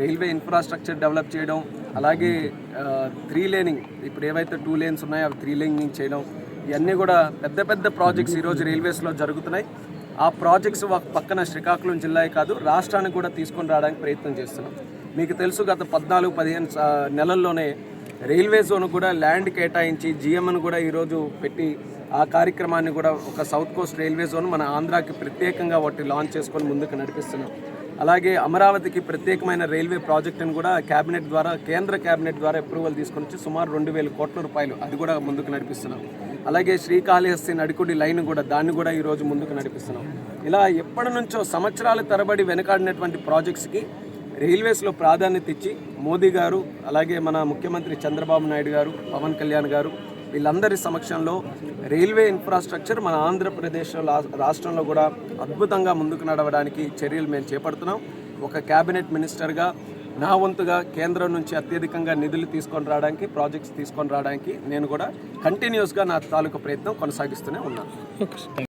Railway infrastructure develop చేయడం అలాగే three laning ఇప్పుడు ఏవైతే టూ లేన్స్ ఉన్నాయో అవి త్రీ లేనింగ్ చేయడం ఇవన్నీ కూడా పెద్ద పెద్ద ప్రాజెక్ట్స్ ఈరోజు రైల్వేస్లో జరుగుతున్నాయి. ఆ ప్రాజెక్ట్స్ పక్కన శ్రీకాకుళం జిల్లా కాదు రాష్ట్రాన్ని కూడా తీసుకొని రావడానికి ప్రయత్నం చేస్తున్నాం. మీకు తెలుసు గత పద్నాలుగు పదిహేను నెలల్లోనే రైల్వే జోన్ కూడా ల్యాండ్ కేటాయించి జిఎంను కూడా ఈరోజు పెట్టి ఆ కార్యక్రమాన్ని కూడా ఒక సౌత్ కోస్ట్ రైల్వే జోన్ మన ఆంధ్రాకి ప్రత్యేకంగా వాటి లాంచ్ చేసుకొని ముందుకు నడిపిస్తున్నాం. అలాగే అమరావతికి ప్రత్యేకమైన రైల్వే ప్రాజెక్టును కూడా కేబినెట్ ద్వారా కేంద్ర కేబినెట్ ద్వారా అప్రూవల్ తీసుకొని వచ్చి సుమారు రెండు వేల కోట్ల రూపాయలు అది కూడా ముందుకు నడిపిస్తున్నాం. అలాగే శ్రీకాళహస్తి నడికుడి లైన్ కూడా దాన్ని కూడా ఈరోజు ముందుకు నడిపిస్తున్నాం. ఇలా ఎప్పటి నుంచో సంవత్సరాల తరబడి వెనకాడినటువంటి ప్రాజెక్ట్స్కి రైల్వేస్లో ప్రాధాన్యత ఇచ్చి మోదీ గారు అలాగే మన ముఖ్యమంత్రి చంద్రబాబు నాయుడు గారు పవన్ కళ్యాణ్ గారు వీళ్ళందరి సమక్షంలో రైల్వే ఇన్ఫ్రాస్ట్రక్చర్ మన ఆంధ్రప్రదేశ్ రాష్ట్రంలో కూడా అద్భుతంగా ముందుకు నడవడానికి చర్యలు మేము చేపడుతున్నాం. ఒక క్యాబినెట్ మినిస్టర్గా నా వంతుగా కేంద్రం నుంచి అత్యధికంగా నిధులు తీసుకొని రావడానికి ప్రాజెక్ట్స్ తీసుకొని రావడానికి నేను కూడా కంటిన్యూస్గా నా తాలూకు ప్రయత్నం కొనసాగిస్తూనే ఉన్నాను.